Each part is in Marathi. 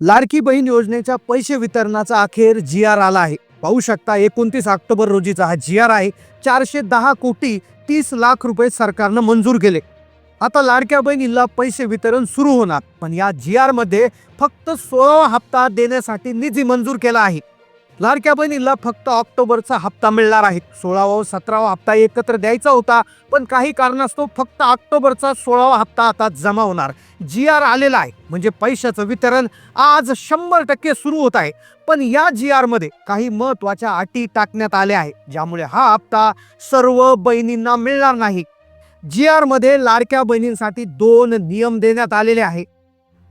लाडकी बहीण योजनेच्या पैसे वितरणाचा अखेर जी आर आला आहे. पाहू शकता एकोणतीस ऑक्टोबर रोजीचा हा जी आर आहे. चारशे दहा कोटी तीस लाख रुपये सरकारनं मंजूर केले. आता लाडक्या बहिणीला पैसे वितरण सुरू होणार पण या जी आरमध्ये फक्त सोळावा हप्ता देण्यासाठी निधी मंजूर केला आहे. लाडक्या बहिणीला फक्त ऑक्टोबरचा हप्ता मिळणार आहे. सोळावा व सतरावा हप्ता एकत्र द्यायचा होता पण काही कारणास्तव फक्त ऑक्टोबरचा सोळावा हप्ता आता जमा होणार. जी आर आलेला आहे म्हणजे पैशाचं वितरण आज शंभर टक्के सुरू होत आहे. पण या जी आरमध्ये काही महत्त्वाच्या अटी टाकण्यात आल्या आहे ज्यामुळे हा हप्ता सर्व बहिणींना मिळणार नाही. जी आरमध्ये लाडक्या बहिणींसाठी दोन नियम देण्यात आलेले आहे.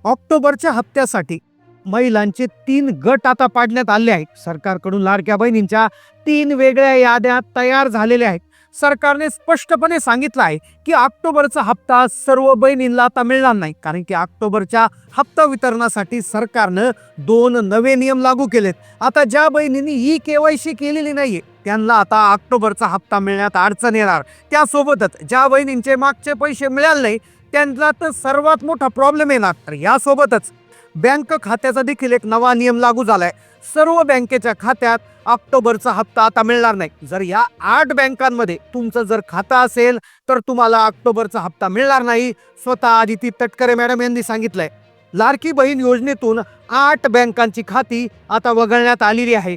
ऑक्टोबरच्या हप्त्यासाठी महिलांचे तीन गट आता पाडण्यात आले आहेत. सरकारकडून लाडक्या बहिणींच्या तीन वेगळ्या याद्या तयार झालेल्या आहेत. सरकारने स्पष्टपणे सांगितलं आहे की ऑक्टोबरचा हप्ता सर्व बहिणींना आता मिळणार नाही. कारण की ऑक्टोबरच्या हप्ता वितरणासाठी सरकारनं दोन नवे नियम लागू केलेत. आता ज्या बहिणींनी ही केवायसी केलेली नाहीये त्यांना आता ऑक्टोबरचा हप्ता मिळण्यात अडचण येणार. त्यासोबतच ज्या बहिणींचे मागचे पैसे मिळाले नाही त्यांना तर सर्वात मोठा प्रॉब्लेम येणार. तर यासोबतच बँक खात्याचा देखील एक नवा नियम लागू झालाय. सर्व बँकेच्या खात्यात ऑक्टोबरचा हप्ता आता मिळणार नाही. जर या आठ बँकांमध्ये तुमचं जर खातं असेल तर तुम्हाला ऑक्टोबरचा हप्ता मिळणार नाही. स्वतः आदिती तटकरे मॅडम यांनी सांगितलंय. लाडकी बहीण योजनेतून आठ बँकांची खाती आता वगळण्यात आलेली आहे.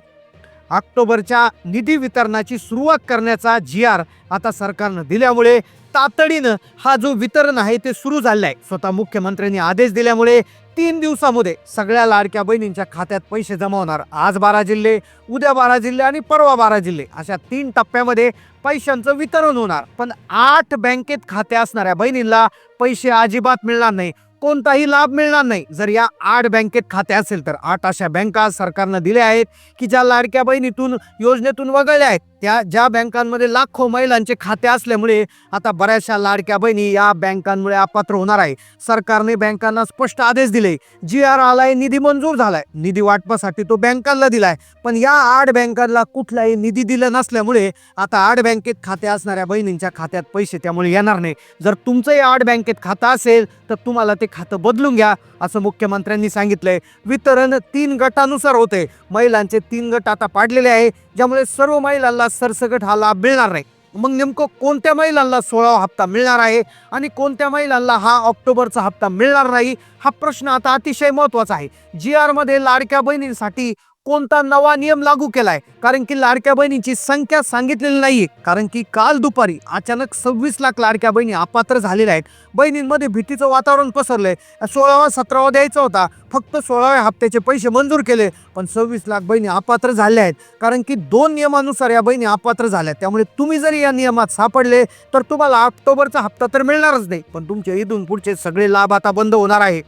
ऑक्टोबरच्या निधी वितरणाची सुरुवात करण्याचा जी आर आता सरकारनं दिल्यामुळे तातडीनं हा जो वितरण आहे ते सुरू झालेलं आहे स्वतः मुख्यमंत्र्यांनी आदेश दिल्यामुळे तीन दिवसामध्ये सगळ्या लाडक्या बहिणींच्या खात्यात पैसे जमा होणार. आज बारा जिल्हे उद्या बारा जिल्हे आणि परवा बारा जिल्हे. अशा तीन टप्प्यामध्ये पैशांचं वितरण होणार. पण आठ बँकेत खाते असणाऱ्या बहिणींना पैसे अजिबात मिळणार नाही. कोणताही लाभ मिळणार नाही. जर या आठ बँकेत खाते असेल तर आठ अशा बँका सरकारनं दिल्या आहेत की ज्या लाडक्या बहिणीतून योजनेतून वगळल्या आहेत. त्या ज्या बँकांमध्ये लाखो महिलांचे खाते असल्यामुळे आता बऱ्याचशा लाडक्या बहिणी या बँकांमुळे अपात्र होणार आहे. सरकारने बँकांना स्पष्ट आदेश दिले. जी आर आलाय निधी मंजूर झालाय. निधी वाटपासाठी तो बँकांना दिलाय. पण या आठ बँकांना कुठलाही निधी दिला नसल्यामुळे आता आठ बँकेत खाते असणाऱ्या बहिणींच्या खात्यात पैसे त्यामुळे येणार नाही. जर तुमचंही आठ बँकेत खातं असेल तर तुम्हाला ते खातं बदलून घ्या असं मुख्यमंत्र्यांनी सांगितलंय. वितरण तीन गटानुसार होते महिलांचे तीन गट आता पाडलेले आहे. ज्यामुळे सर्व महिलांना सरसकट हा लाभ मिळणार नाही. मग नेमकं कोणत्या महिलांना सोळावा हप्ता मिळणार आहे आणि कोणत्या महिलांना हा ऑक्टोबरचा हप्ता मिळणार नाही? हा प्रश्न आता अतिशय महत्त्वाचा आहे. जी आरमध्ये लाडक्या बहिणींसाठी कोणता नवा नियम लागू केलाय? कारण की लाडक्या बहिणींची संख्या सांगितलेली नाहीये. कारण की काल दुपारी अचानक सव्वीस लाख लाडक्या बहिणी अपात्र झालेल्या आहेत. बहिणींमध्ये भीतीचं वातावरण पसरलंय. सोळावा सतरावा द्यायचा होता. फक्त सोळाव्या हप्त्याचे पैसे मंजूर केले. पण सव्वीस लाख बहिणी अपात्र झाल्या आहेत. कारण की दोन नियमानुसार या बहिणी अपात्र झाल्या आहेत. त्यामुळे तुम्ही जरी या नियमात सापडले तर तुम्हाला ऑक्टोबरचा हप्ता तर मिळणारच नाही. पण तुमच्या इथून पुढचे सगळे लाभ आता बंद होणार आहे.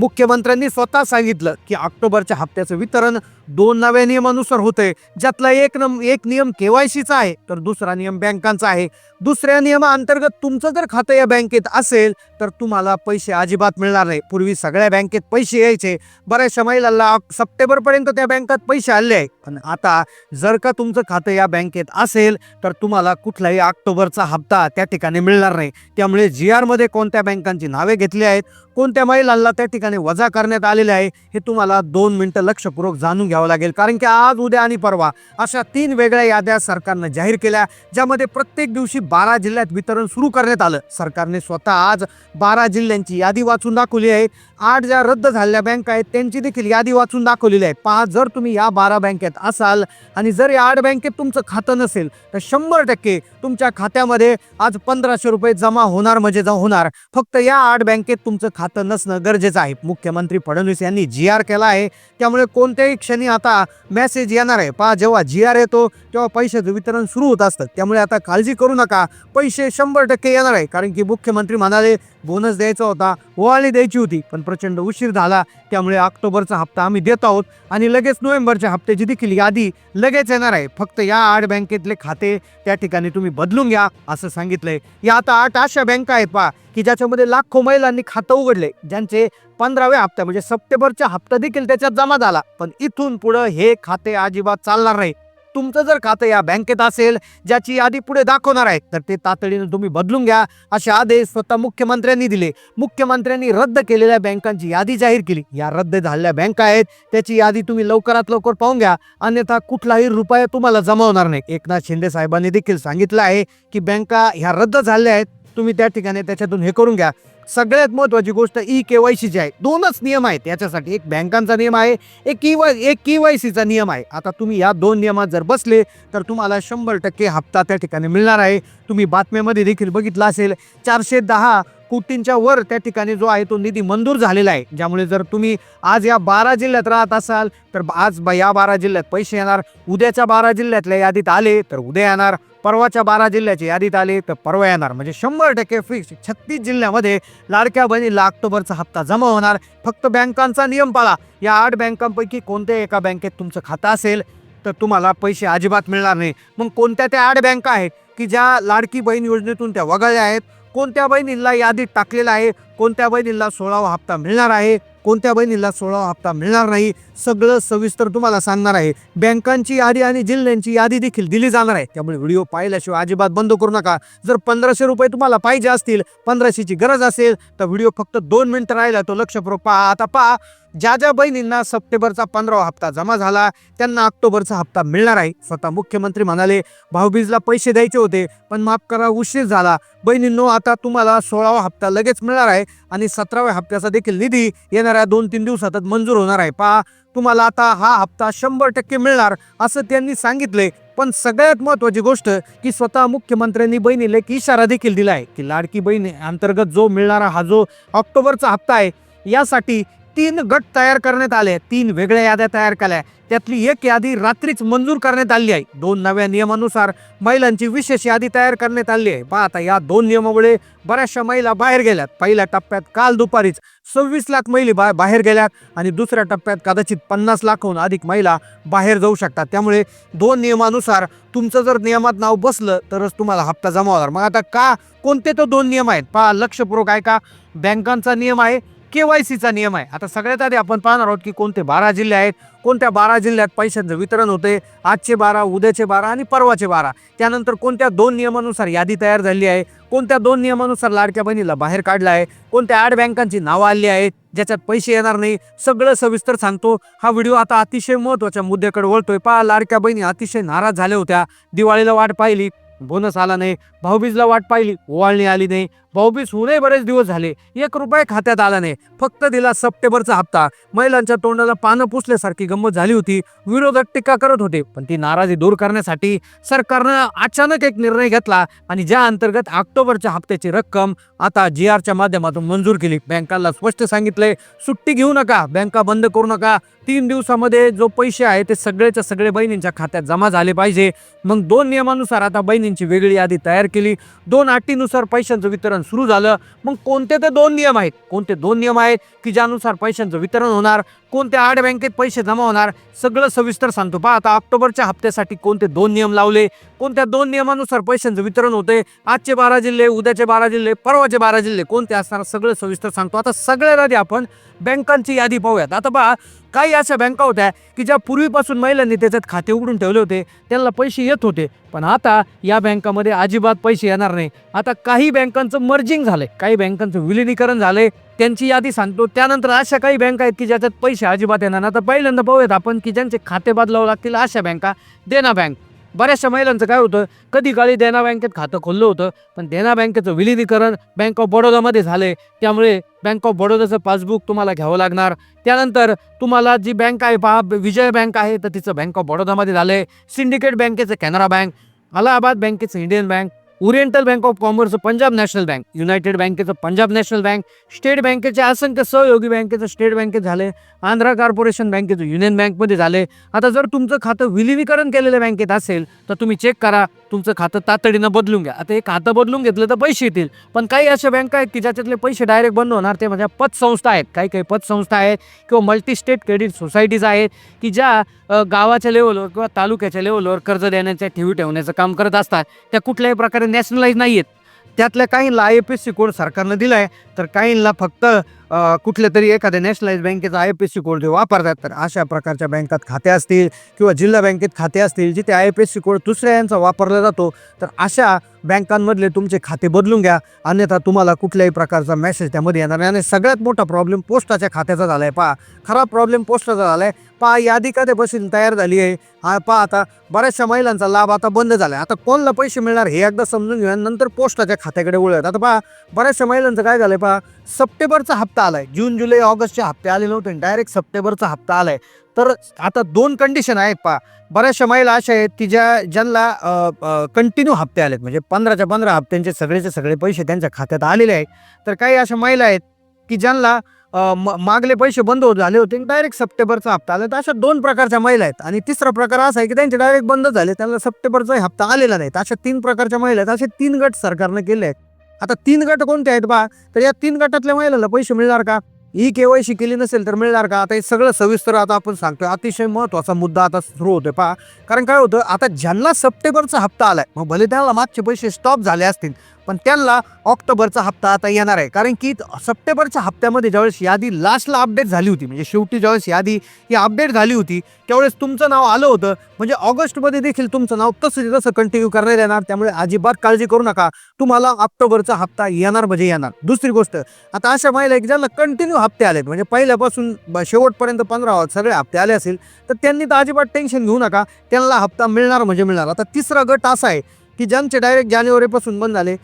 मुख्यमंत्र्यांनी स्वतः सांगितलं की ऑक्टोबरच्या हप्त्याचं वितरण दोन नव्या नियमानुसार होतंय. ज्यातला एक नम एक नियम केवायसीचा आहे तर दुसरा नियम बँकांचा आहे. दुसऱ्या नियमाअंतर्गत तुमचं जर खातं या बँकेत असेल तर तुम्हाला पैसे अजिबात मिळणार नाही. पूर्वी सगळ्या बँकेत पैसे यायचे. बऱ्याचशा महिलांना सप्टेंबरपर्यंत त्या बँकात पैसे आले. आहे पण आता जर का तुमचं खातं या बँकेत असेल तर तुम्हाला कुठलाही ऑक्टोबरचा हप्ता त्या ठिकाणी मिळणार नाही. त्यामुळे जी आरमध्ये कोणत्या बँकांची नावे घेतली आहेत कोणत्या महिलांना त्या ठिकाणी वजा करण्यात आलेले आहे हे तुम्हाला दोन मिनटं लक्षपूर्वक जाणून घ्यावं लागेल. कारण की आज उद्या आणि परवा अशा तीन वेगळ्या याद्या सरकारनं जाहीर केल्या ज्यामध्ये प्रत्येक दिवशी बारा जिल्ह्यात वितरण सुरू करण्यात आलं. सरकारने स्वतः आज बारा जिल्ह्यांची यादी वाचून दाखवली आहे. आठ ज्या रद्द झालेल्या बँका आहेत त्यांची देखील यादी वाचून दाखवलेली आहे. पहा जर तुम्ही या बारा बँकेत असाल आणि जर या आठ बँकेत तुमचं खातं नसेल तर शंभर टक्के तुमच्या खात्यामध्ये आज पंधराशे रुपये जमा होणार म्हणजे जा होणार. फक्त या आठ बँकेत तुमचं खातं नसणं गरजेचं आहे. मुख्यमंत्री फडणवीस यांनी जी आर केला आहे. त्यामुळे कोणत्याही क्षणी आता मेसेज येणार आहे. पहा जेव्हा जी आर येतो तेव्हा पैशाचं वितरण सुरू होत असतं. त्यामुळे आता काळजी करू नका. पैसे शंभर टक्के येणार आहे. कारण की मुख्यमंत्री म्हणाले बोनस द्यायचा होता वाली द्यायची होती. पण प्रचंड उशीर झाला. त्यामुळे ऑक्टोबरचा हप्ता आम्ही देत आहोत. आणि लगेच नोव्हेंबरच्या हप्त्याची देखील यादी लगेच येणार आहे. फक्त या आठ बँकेतले खाते त्या ठिकाणी तुम्ही बदलून घ्या असं सांगितलंय. या आता आठ अशा बँका आहेत पहा की ज्याच्यामध्ये लाखो महिलांनी खातं उघडले. ज्यांचे पंधराव्या हप्त्या म्हणजे सप्टेंबरच्या हप्ता देखील त्याच्यात जमा झाला. पण इथून पुढं हे खाते अजिबात चालणार नाही. तुमचं जर खातं या बँकेत असेल ज्याची यादी पुढे दाखवणार आहे तर ते तातडीनं तुम्ही बदलून घ्या असे आदेश स्वतः मुख्यमंत्र्यांनी दिले. मुख्यमंत्र्यांनी रद्द केलेल्या बँकांची यादी जाहीर केली. या रद्द झालेल्या बँका आहेत त्याची यादी तुम्ही लवकरात लवकर पाहून घ्या. अन्यथा कुठलाही रुपया तुम्हाला जमा होणार नाही. एकनाथ शिंदे साहेबांनी देखील सांगितलं आहे की बँका ह्या रद्द झाल्या आहेत तुम्ही त्या ठिकाणी त्याच्यातून हे करून घ्या. सगळ्यात महत्त्वाची गोष्ट ई के वाय सीची आहे. दोनच नियम आहेत. याच्यासाठी एक बँकांचा नियम आहे एक की वाय एक के वाय सीचा नियम आहे. आता तुम्ही या दोन नियमात जर बसले तर तुम्हाला शंभर टक्के हप्ता त्या ठिकाणी मिळणार आहे. तुम्ही बातम्यामध्ये देखील बघितलं असेल चारशे दहा कोटींच्या वर त्या ठिकाणी जो आहे तो निधी मंजूर झालेला आहे. ज्यामुळे जर तुम्ही आज या बारा जिल्ह्यात राहत असाल तर आज या बारा जिल्ह्यात पैसे येणार. उद्याच्या बारा जिल्ह्यातल्या यादीत आले तर उद्या येणार. परवाच्या बारा जिल्ह्याची यादीत आली तर परवा येणार. म्हणजे शंभर टक्के फिक्स छत्तीस जिल्ह्यामध्ये लाडक्या बहिणीला ऑक्टोबरचा हप्ता जमा होणार. फक्त बँकांचा नियम पाळा. या आठ बँकांपैकी कोणत्याही एका बँकेत तुमचं खातं असेल तर तुम्हाला पैसे अजिबात मिळणार नाही. मग कोणत्या त्या आठ बँका आहेत की ज्या लाडकी बहीण योजनेतून त्या वगळल्या आहेत? कोणत्या बहिणीला यादीत टाकलेलं आहे? कोणत्या बहिणीला सोळावा हप्ता मिळणार आहे? कोणत्या बहिणीला सोळावा हप्ता मिळणार नाही? सगळं सविस्तर तुम्हाला सांगणार आहे. बँकांची यादी आणि जिल्ह्यांची यादी देखील दिली जाणार आहे. त्यामुळे व्हिडिओ पाहिल्याशिवाय अजिबात बंद करू नका. जर पंधराशे रुपये तुम्हाला पाहिजे असतील पंधराशेची गरज असेल तर व्हिडिओ फक्त दोन मिनिटं राहिला तो लक्षपूर्वक पहा. आता पहा ज्या ज्या बहिणींना सप्टेंबरचा पंधरावा हप्ता जमा झाला त्यांना ऑक्टोबरचा हप्ता मिळणार आहे. स्वतः मुख्यमंत्री म्हणाले भाऊबीजला पैसे द्यायचे होते पण माफ करा उशीर झाला. बहिणींनो आता तुम्हाला सोळावा हप्ता लगेच मिळणार आहे आणि सतराव्या हप्त्याचा देखील निधी येणाऱ्या दोन तीन दिवसातच मंजूर होणार आहे. पहा तुम्हाला आता हा हप्ता शंभर टक्के मिळणार असं त्यांनी सांगितले. पण सगळ्यात महत्वाची गोष्ट की स्वतः मुख्यमंत्र्यांनी बहिणीला एक इशारा देखील दिला आहे की लाडकी बहिणी अंतर्गत जो मिळणारा हा जो ऑक्टोबरचा हप्ता आहे यासाठी तीन गट तयार करण्यात आले तीन वेगळ्या याद्या तयार केल्या त्यातली एक यादी रात्रीच मंजूर करण्यात आली आहे. दोन नव्या नियमानुसार महिलांची विशेष यादी तयार करण्यात आली आहे. पहा आता या दोन नियमामुळे बऱ्याचशा महिला बाहेर गेल्यात. पहिल्या टप्प्यात काल दुपारीच सव्वीस लाख महिला बा बाहेर गेल्यात आणि दुसऱ्या टप्प्यात कदाचित पन्नास लाखहून अधिक महिला बाहेर जाऊ शकतात. त्यामुळे दोन नियमानुसार तुमचं जर नियमात नाव बसलं तरच तुम्हाला हप्ता जमा होणार. मग आता का कोणते तो दोन नियम आहेत? पहा लक्षपूर्वक आहे का बँकांचा नियम आहे के वाय सीचा नियम आहे. आता सगळ्यात आधी आपण पाहणार आहोत की कोणते बारा जिल्हे आहेत कोणत्या बारा जिल्ह्यात पैशांचं वितरण होते आजचे बारा उद्याचे बारा आणि परवाचे बारा. त्यानंतर कोणत्या दोन नियमानुसार यादी तयार झाली आहे कोणत्या दोन नियमानुसार लाडक्या बहिणीला बाहेर काढला आहे कोणत्या आठ बँकांची नावं आली आहेत ज्याच्यात पैसे येणार नाही सगळं सविस्तर सांगतो. हा व्हिडिओ आता अतिशय महत्त्वाच्या मुद्द्याकडे वळतोय. पहा लाडक्या बहिणी अतिशय नाराज झाल्या होत्या. दिवाळीला वाट पाहिली बोनस आला नाही. भाऊबीजला वाट पाहिली ओवाळणी आली नाही. भाऊबीज होऊनही बरेच दिवस झाले. एक रुपये खात्यात आला नाही. फक्त दिला सप्टेंबरचा हप्ता. महिलांच्या तोंडाला पानं पुसल्यासारखी गंमत झाली होती. विरोधक टीका करत होते. पण ती नाराजी दूर करण्यासाठी सरकारनं अचानक एक निर्णय घेतला आणि ज्या अंतर्गत ऑक्टोबरच्या हप्त्याची रक्कम आता जी आरच्या माध्यमातून मंजूर केली. बँकांना स्पष्ट सांगितलंय सुट्टी घेऊ नका. बँका बंद करू नका. तीन दिवसामध्ये जो पैसे आहे ते सगळेच्या सगळे बहिणींच्या खात्यात जमा झाले पाहिजे. मग दोन नियमानुसार आता बहिणींची वेगळी यादी तयार केली. दोन अटीनुसार पैशांचं वितरण सुरू झालं. मग कोणते ते दोन नियम आहेत? कोणते दोन नियम आहेत की ज्यानुसार पैशांचं वितरण होणार? कोणत्या आठ बँकेत पैसे जमा होणार? सगळं सविस्तर सांगतो. पहा आता ऑक्टोबरच्या हप्त्यासाठी कोणते दोन नियम लावले? कोणत्या दोन नियमानुसार पैशांचं वितरण होते आजचे बारा जिल्हे उद्याचे बारा जिल्हे परवाचे बारा जिल्हे कोणते असणार? सगळं सविस्तर सांगतो. आता सगळ्यात आधी आपण बँकांची यादी पाहूयात. आता पहा काही अशा बँका होत्या की ज्या पूर्वीपासून महिलांनी त्याच्यात खाते उघडून ठेवले होते. त्यांना पैसे येत होते. पण आता या बँकामध्ये अजिबात पैसे येणार नाही. आता काही बँकांचं मर्जिंग झालंय. काही बँकांचं विलिनीकरण झालंय. त्यांची यादी सांगतो. त्यानंतर अशा काही बँका आहेत की ज्याच्यात पैसे अजिबात येणार ना आता पहिल्यांदा पाहूयात आपण की ज्यांचे खाते बदलावं लागतील अशा बँका. देना बँक. बऱ्याचशा महिलांचं काय होतं? कधी काळी देना बँकेत खातं खोललं होतं पण देना बँकेचं विलिनीकरण बँक ऑफ बडोदामध्ये झाले त्यामुळे बँक ऑफ बडोदाचं पासबुक तुम्हाला घ्यावं लागणार. त्यानंतर तुम्हाला जी बँक आहे पहा विजय बँक आहे तर तिचं बँक ऑफ बडोदामध्ये झालं आहे सिंडिकेट बँकेचं कॅनरा बँक अलाहाबाद बँकेचं Indian bank Oriental bank of commerce Punjab national bank United बँकेचं पंजाब नॅशनल बँक स्टेट बँकेचे असंख्य सहयोगी बँकेचं स्टेट बँकेत झाले आंध्रा कॉर्पोरेशन बँकेचं युनियन बँकमध्ये झाले. आता जर तुमचं खातं विलिनीकरण केलेल्या बँकेत असेल तर तुम्ही चेक करा तुमचं खातं तातडीनं बदलून घ्या. आता हे खातं बदलून घेतलं तर पैसे येतील पण काही अशा बँका आहेत की ज्याच्यातले पैसे डायरेक्ट बंद होणार ते म्हणजे पतसंस्था आहेत. काही काही पतसंस्था आहेत किंवा मल्टी स्टेट क्रेडिट सोसायटीज आहेत की ज्या गावाच्या लेवलवर किंवा तालुक्याच्या लेवलवर कर्ज देण्याच्या ठेवी ठेवण्याचं काम करत असतात. त्या कुठल्याही प्रकारे नॅशनलाइज नाही आहेत त्यातल्या काहींना I F S C code सरकारनं दिला आहे तर काहींना फक्त कुठल्या तरी एखाद्या नॅशनलाइज बँकेचा I F S C code जे वापरतात तर अशा प्रकारच्या बँकात खाते असतील किंवा जिल्हा बँकेत खाते असतील जिथे I F S C code दुसऱ्या यांचा वापरला जातो तर अशा बँकांमधले तुमचे खाते बदलून घ्या. अन्यथा तुम्हाला कुठल्याही प्रकारचा मेसेज त्यामध्ये येणार नाही. आणि सगळ्यात मोठा प्रॉब्लेम पोस्टाच्या खात्याचा झाला आहे पहा खरा प्रॉब्लेम पोस्टाचा झाला आहे पहा यादी कधीपासून तयार झाली आहे. हा पहा आता बऱ्याचशा महिलांचा लाभ आता बंद झाला आहे आता कोणला पैसे मिळणार हे एकदा समजून घेऊया नंतर पोस्टाच्या खात्याकडे वळूयात. आता पहा बऱ्याचशा महिलांचं काय झालं आहे पहा सप्टेंबरचा हप्ता आलाय. जून जुलै ऑगस्टचे हप्ते आले नव्हते डायरेक्ट सप्टेंबरचा हप्ता आलाय. तर आता दोन कंडिशन आहेत पहा. बऱ्याचशा महिला अशा आहेत की ज्या ज्यांना कंटिन्यू हप्ते आलेत. म्हणजे पंधराच्या पंधरा हप्त्यांचे सगळेचे सगळे पैसे त्यांच्या खात्यात आलेले आहेत. तर काही अशा महिला आहेत की ज्यांना म- मागले पैसे बंद होत झाले होते डायरेक्ट सप्टेंबरचा हप्ता आला. तर अशा दोन प्रकारच्या महिला आहेत. आणि तिसरा प्रकार असा आहे की त्यांचे डायरेक्ट बंद झाले त्यांना सप्टेंबरचा हप्ता आलेला नाही. अशा तीन प्रकारच्या महिला आहेत. असे तीन गट सरकारनं केले आहेत. आता तीन गट कोणते आहेत बा? तर या तीन गटातल्या महिलांना पैसे मिळणार का? ही केवायसी केली नसेल तर मिळणार का? आता हे सगळं सविस्तर आता आपण सांगतोय. अतिशय महत्त्वाचा मुद्दा आता सुरू होतोय पहा. कारण काय होतं? आता ज्यांना सप्टेंबरचा हप्ता आलाय मग भले त्यांना मागचे पैसे स्टॉप झाले असतील पण त्यांना ऑक्टोबरचा हप्ता आता येणार आहे. कारण की सप्टेंबरच्या हप्त्यामध्ये ज्यावेळेस यादी लास्टला अपडेट झाली होती म्हणजे शेवटी ज्यावेळेस यादी ही अपडेट झाली होती त्यावेळेस तुमचं नाव आलं होतं. म्हणजे ऑगस्टमध्ये देखील तुमचं नाव तसं तसं कंटिन्यू करण्यात येणार. त्यामुळे अजिबात काळजी करू नका. तुम्हाला ऑक्टोबरचा हप्ता येणार म्हणजे येणार. दुसरी गोष्ट आता अशा महिला आहे की ज्यांना कंटिन्यू हप्ते आलेत. म्हणजे पहिल्यापासून ब- शेवटपर्यंत पंधरा सगळे हप्ते आले असेल तर त्यांनी तर अजिबात टेन्शन घेऊ नका. त्यांना हप्ता मिळणार म्हणजे मिळणार. आता तिसरा गट असा आहे की ज्यांचे डायरेक्ट जानेवारीपासून बंद झाले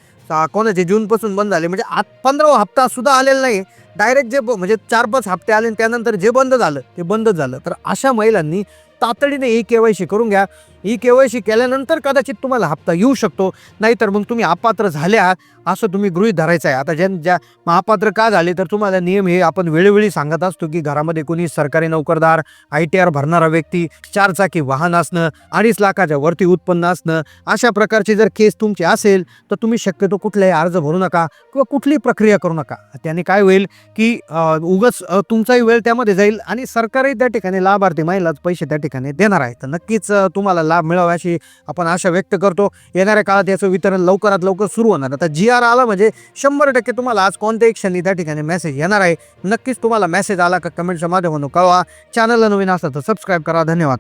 कोणाचे जूनपासून बंद झाले म्हणजे आत पंधरावा हप्ता सुद्धा आलेला नाही डायरेक्ट जे म्हणजे चार पाच हप्ते आले आणि त्यानंतर जे बंद झालं ते बंद झालं. तर अशा महिलांनी तातडीने ई के वाय सी करून घ्या. ई के वाय सी केल्यानंतर कदाचित तुम्हाला हप्ता येऊ शकतो. नाहीतर मग तुम्ही अपात्र झाले आहात असं तुम्ही गृहीत धरायचं आहे. आता ज्या ज्या मग अपात्र का झाले तर तुम्हाला नियम हे आपण वेळोवेळी सांगत असतो की घरामध्ये कोणी सरकारी नोकरदार आय टी आर भरणारा व्यक्ती चारचाकी वाहन असणं अडीच लाखाच्या वरती उत्पन्न असणं अशा प्रकारची जर केस तुमची असेल तर तुम्ही शक्यतो कुठलाही अर्ज भरू नका किंवा कुठलीही प्रक्रिया करू नका. त्याने काय होईल? की उगच उगाच तुमचाही वेळ त्यामध्ये जाईल आणि सरकारही त्या ठिकाणी लाभार्थी महिलाच पैसे त्या ठिकाणी देणार आहे. तर नक्कीच तुम्हाला लाभ मिळावा अशी आपण आशा व्यक्त करतो. येणाऱ्या काळात याचं वितरण लवकरात लवकर सुरू होणार. आता जी आर आला म्हणजे शंभर टक्के तुम्हाला आज कोणत्याही क्षणी त्या ठिकाणी मेसेज येणार आहे. नक्कीच तुम्हाला मेसेज आला का कमेंटच्या माध्यमातून कळवा. चॅनलला नवीन असलं तर सबस्क्राईब करा. धन्यवाद.